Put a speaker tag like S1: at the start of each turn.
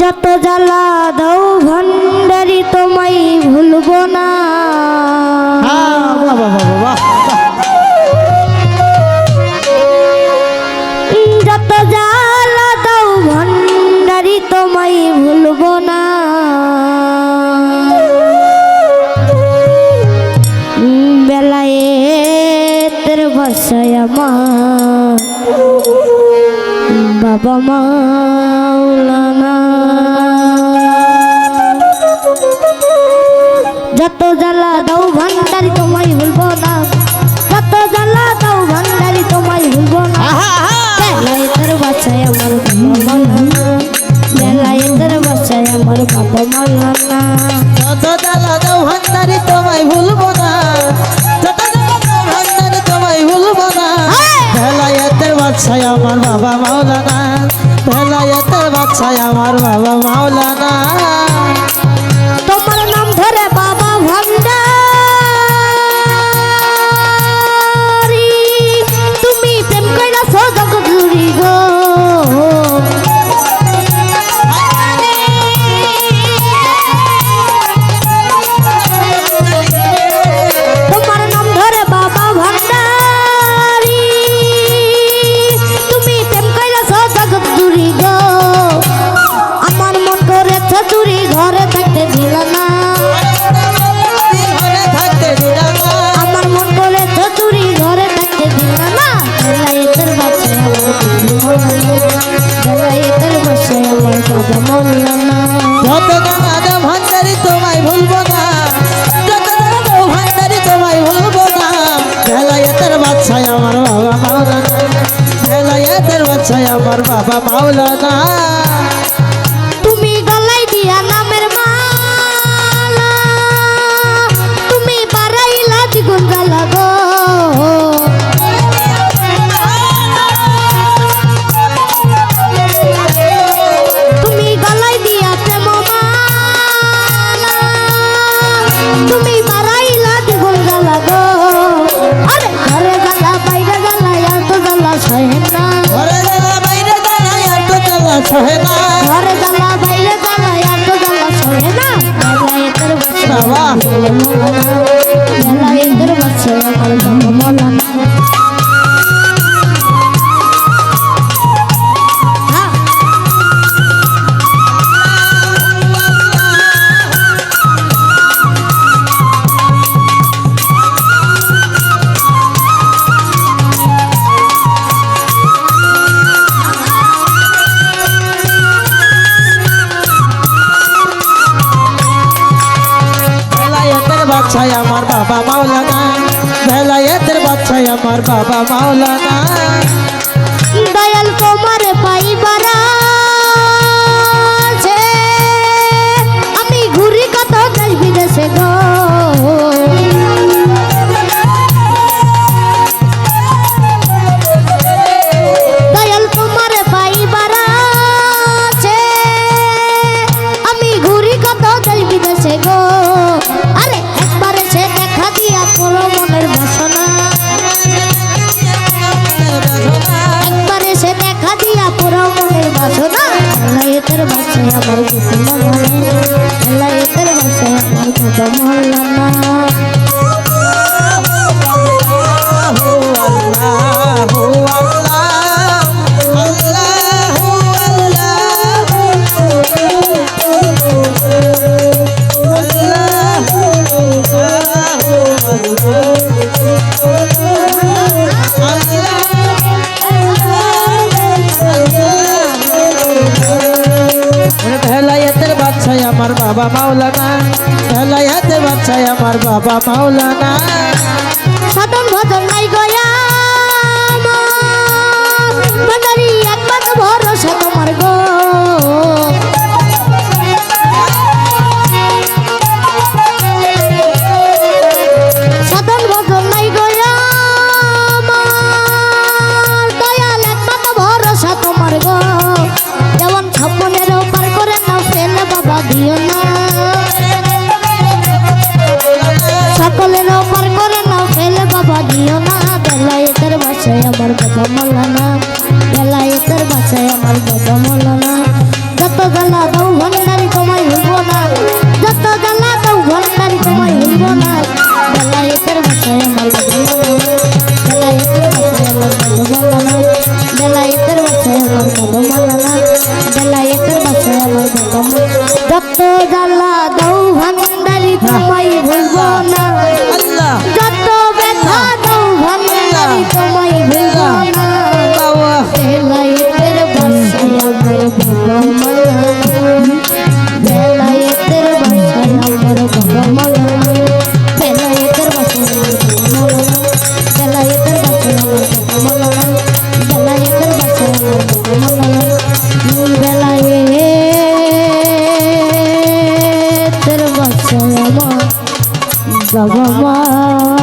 S1: যত জ্বালা দাও ভণ্ডারি, তোমায় ভুলবো না। যত জ্বালা দাও ভণ্ডারি, তোমায় ভুলবো না বেলায় তের বসায় আমার বাবা মাওলানা। যত জ্বালা দাও ভান্ডারি তোমায় ভুলবো না। যত জ্বালা দাও ভান্ডারি তোমায় ভুলবো না। বেলায় তোর বাচ্চায় আমার বাবা মাওলানা। বেলায় তোর বাচ্চায় আমার বাবা মাওলানা।
S2: যত জ্বালা দাও ভান্ডারি তোমায় ভুলবো না। আমার বাবা মাওলানা। ভেলায়েতের বাচ্চায় আমার বাবা মাওলানা। ভুলবো না। যত জ্বালা দাও ভান্ডারি তোমায় ভুলবো না। ভেলায়েতের বাচ্চায় আমার বাবা মাওলানা। ভেলায়েতের বাচ্চায় আমার বাবা মাওলানা।
S1: வா.
S2: ভেলায়েতের বাচ্চায় আমার বাবা মাওলানা। ভেলায়েতের বাচ্চায় আমার বাবা মাওলানা।
S1: দয়াল তোমার মনের বাসনা লাইতের বাসায় আমার কুকুর মনে লাইতের বাসায় আমার কুকুর মল্লানা
S2: ভেলায়েতের বাচ্চাই আমার বাবা মাওলানা ভেলায়েতের বাচ্চাই আমার বাবা মাওলানা।
S1: সাধন ভজন নাই গয়া। গালা দাও ভণ্ডারি তোমায় ভুলবো না। যত গালা দাও ভণ্ডারি সবমা